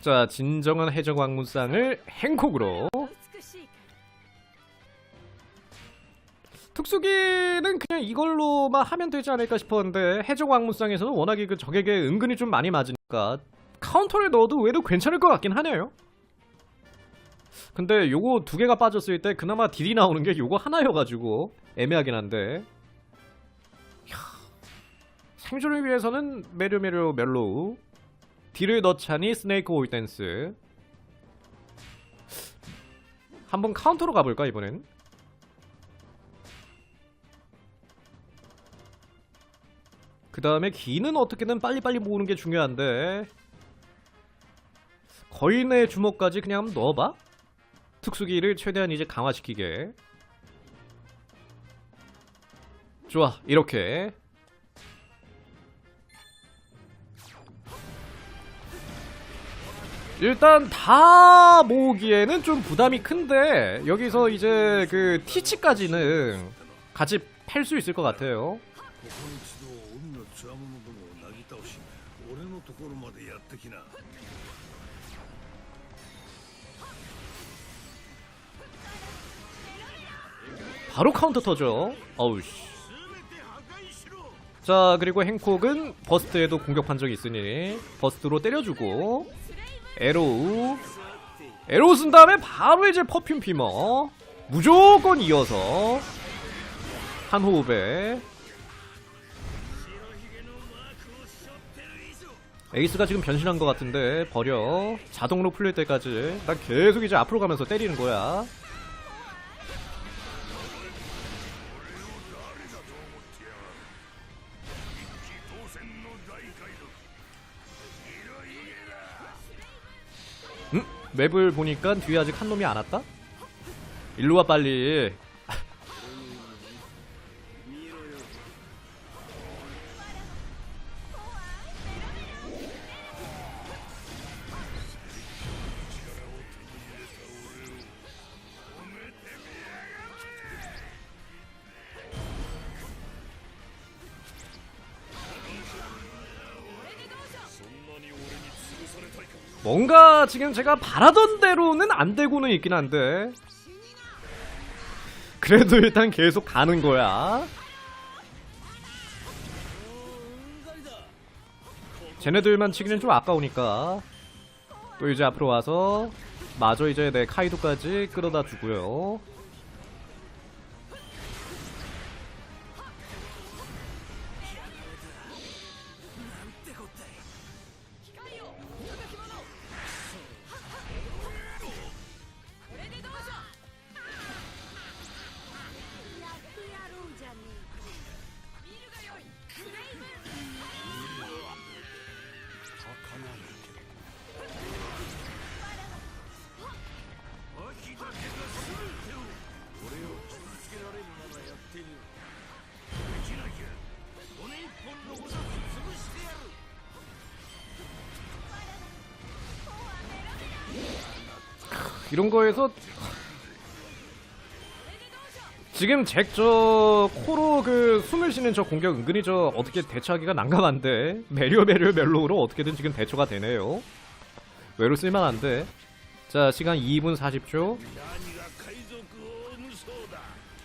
자, 진정한 해적 왕문상을 행콕으로. 특수기는 그냥 이걸로만 하면 되지 않을까 싶었는데 해적 왕문상에서는 워낙에 그 적에게 은근히 좀 많이 맞으니까 카운터를 넣어도 외도 괜찮을 것 같긴 하네요. 근데 요거 두 개가 빠졌을 때 그나마 딜이 나오는 게 요거 하나여가지고 애매하긴 한데. 생존을 위해서는 메르메르 멜로우 딜을 넣자니 스네이크 오일 댄스. 한번 카운터로 가볼까 이번엔? 그 다음에 기는 어떻게든 빨리빨리 모으는 게 중요한데. 거인의 주먹까지 그냥 넣어봐. 특수기를 최대한 이제 강화시키게. 좋아 이렇게 일단 다 모으기에는 좀 부담이 큰데 여기서 이제 그 티치까지는 같이 팔 수 있을 것 같아요 ここ一度海のつわものどもをなぎ倒し俺のところまでやってきな 바로 카운터 터져. 어우씨. 자, 그리고 행콕은 버스트에도 공격 판정이 있으니 버스트로 때려주고 에로우. 에로우 쓴 다음에 바로 이제 퍼퓸 피머. 무조건 이어서 한 호흡에 에이스가 지금 변신한 것 같은데 버려. 자동으로 풀릴 때까지. 난 계속 이제 앞으로 가면서 때리는 거야 맵을 보니까 뒤에 아직 한 놈이 안 왔다? 일로 와 빨리 뭔가 지금 제가 바라던 대로는 안 되고는 있긴 한데. 그래도 일단 계속 가는 거야. 쟤네들만 치기는 좀 아까우니까. 또 이제 앞으로 와서 마저 이제 내 카이도까지 끌어다 주고요 이런 거에서 지금 잭 저 코로 그 숨을 쉬는 저 공격 은근히 저 어떻게 대처하기가 난감한데 메리오 메리오 멜로우로 어떻게든 지금 대처가 되네요. 외로 쓸만한데. 자 시간 2분 40초.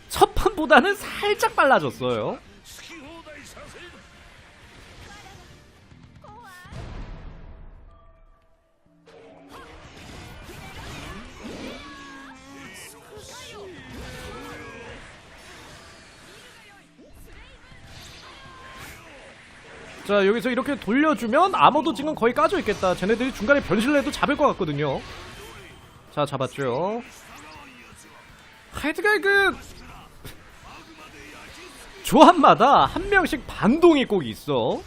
첫 판보다는 살짝 빨라졌어요. 자 여기서 이렇게 돌려주면 아머도 지금 거의 까져 있겠다. 쟤네들이 중간에 변신을 해도 잡을 것 같거든요. 자 잡았죠. 하여튼간 그 조합마다 한 명씩 반동이 꼭 있어.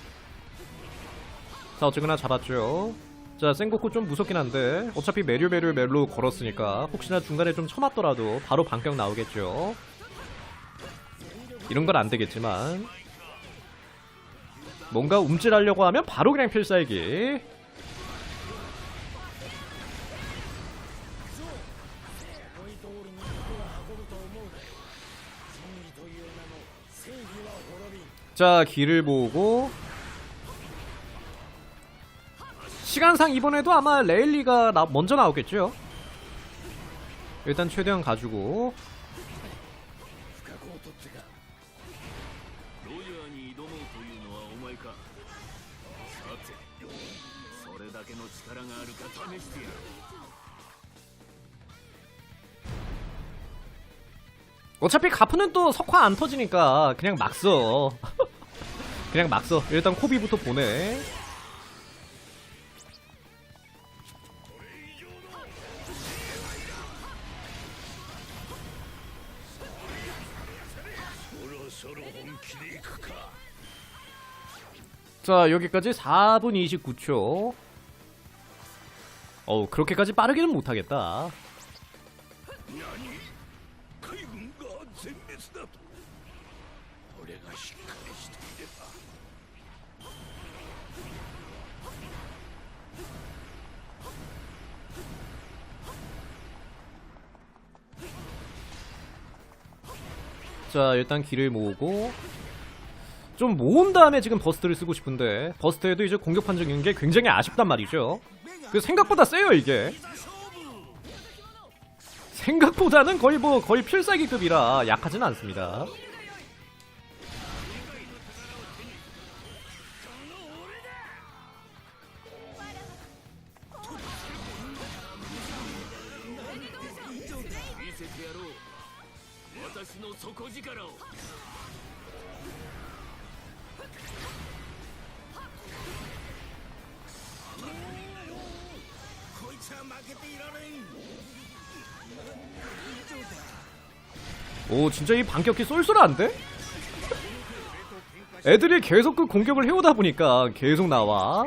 자 어쨌거나 잡았죠. 자 생고쿠 좀 무섭긴 한데 어차피 메류 메류 멜로 걸었으니까 혹시나 중간에 좀 쳐맞더라도 바로 반격 나오겠죠. 이런 건 안 되겠지만 뭔가 움찔하려고 하면 바로 그냥 필살기. 자 길을 보고. 시간상 이번에도 아마 레일리가 나- 먼저 나오겠죠? 일단 최대한 가지고 かさてそれだけの力があるか試してやる 어차피 가프는 또 석화 안 터지니까 그냥 막 써. 그냥 막 써. 일단 코비부터 보내. 자 여기까지 4분 29초. 어우 그렇게까지 빠르게는 못하겠다. 자 일단 길을 모으고. 좀 모은 다음에 지금 버스트를 쓰고 싶은데 버스트에도 이제 공격 판정인 게 굉장히 아쉽단 말이죠. 그 생각보다 세요 이게. 생각보다는 거의 뭐 거의 필살기급이라 약하진 않습니다 오 진짜 이 반격기 쏠쏠한데? 애들이 계속 그 공격을 해오다 보니까 계속 나와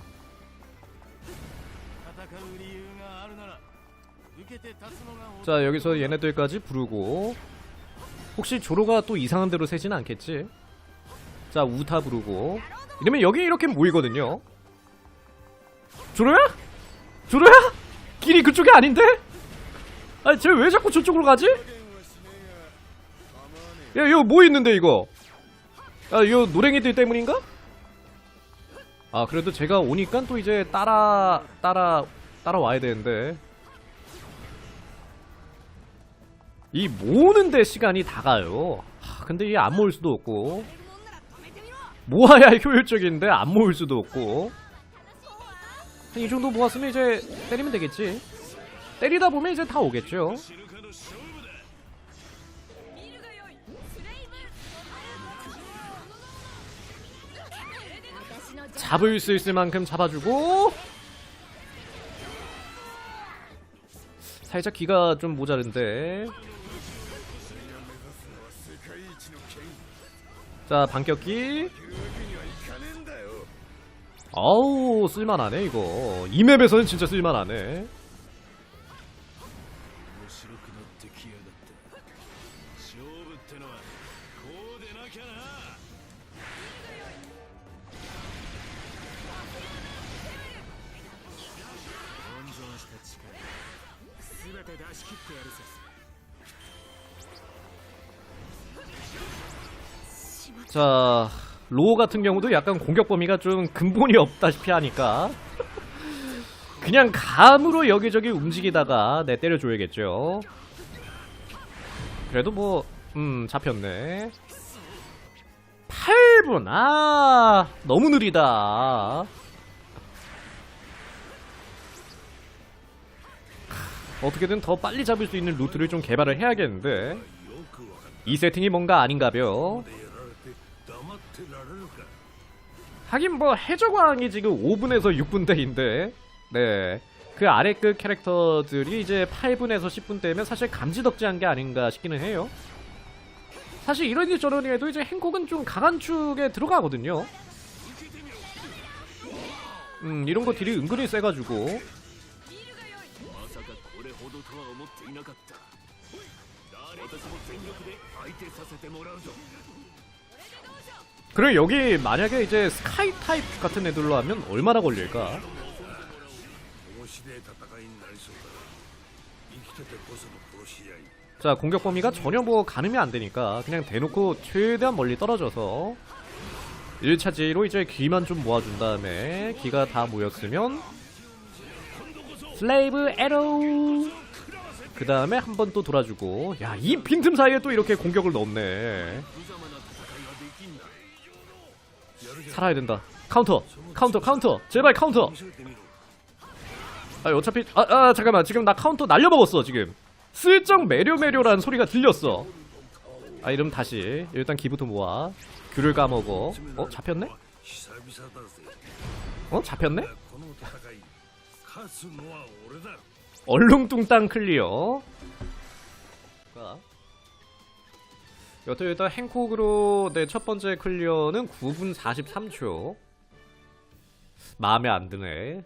자, 여기서 얘네들까지 부르고. 혹시 조로가 또 이상한 대로 세진 않겠지? 자, 우타 부르고. 이러면 여기 이렇게 모이거든요. 조로야? 조로야? 길이 그쪽이 아닌데? 아니, 쟤 왜 자꾸 저쪽으로 가지? 야, 이거 뭐 있는데, 이거? 아, 이거 노랭이들 때문인가? 아, 그래도 제가 오니까 또 이제 따라, 따라, 따라와야 되는데. 이 모으는데 시간이 다 가요. 하, 근데 이게 안 모을 수도 없고. 모아야 효율적인데 안 모을 수도 없고. 이 정도 모았으면 이제 때리면 되겠지. 때리다 보면 이제 다 오겠죠. 잡을 수 있을 만큼 잡아주고. 살짝 기가 좀 모자른데. 자 반격기. 아우 쓸만하네 이거. 이 맵에서는 진짜 쓸만하네. 자, 로우 같은 경우도 약간 공격 범위가 좀 근본이 없다시피 하니까 그냥 감으로 여기저기 움직이다가 내 네, 때려줘야겠죠. 그래도 뭐, 음, 잡혔네. 8분, 아, 너무 느리다. 어떻게든 더 빨리 잡을 수 있는 루트를 좀 개발을 해야겠는데 이 세팅이 뭔가 아닌가벼 하긴 뭐 해적왕이 지금 5분에서 6분대인데 네. 그 아래 급 캐릭터들이 이제 8분에서 10분대면 사실 감지덕지한 게 아닌가 싶기는 해요. 사실 이러니 저러니 해도 이제 행콕은 좀 강한 축에 들어가거든요. 음, 이런 거 딜이 은근히 세가지고 그리고 여기 만약에 이제 스카이 타입 같은 애들로 하면 얼마나 걸릴까? 자 공격 범위가 전혀 뭐 가늠이 안 되니까 그냥 대놓고 최대한 멀리 떨어져서 1차지로 이제 귀만 좀 모아준 다음에 귀가 다 모였으면 슬레이브 에로우 그 다음에 한 번 또 돌아주고 야 이 빈틈 사이에 또 이렇게 공격을 넣었네 살아야 된다. 카운터, 카운터, 카운터. 제발 카운터. 아 어차피 아, 아 잠깐만 지금 나 카운터 날려먹었어 지금. 슬쩍 매료매료라는 소리가 들렸어. 아 이름 다시 일단 기부터 모아. 귤을 까먹어. 어 잡혔네? 어 잡혔네? 얼룩뚱땅 클리어. 여튼 일단 행콕으로 내 첫 번째 클리어는 9분 43초. 마음에 안 드네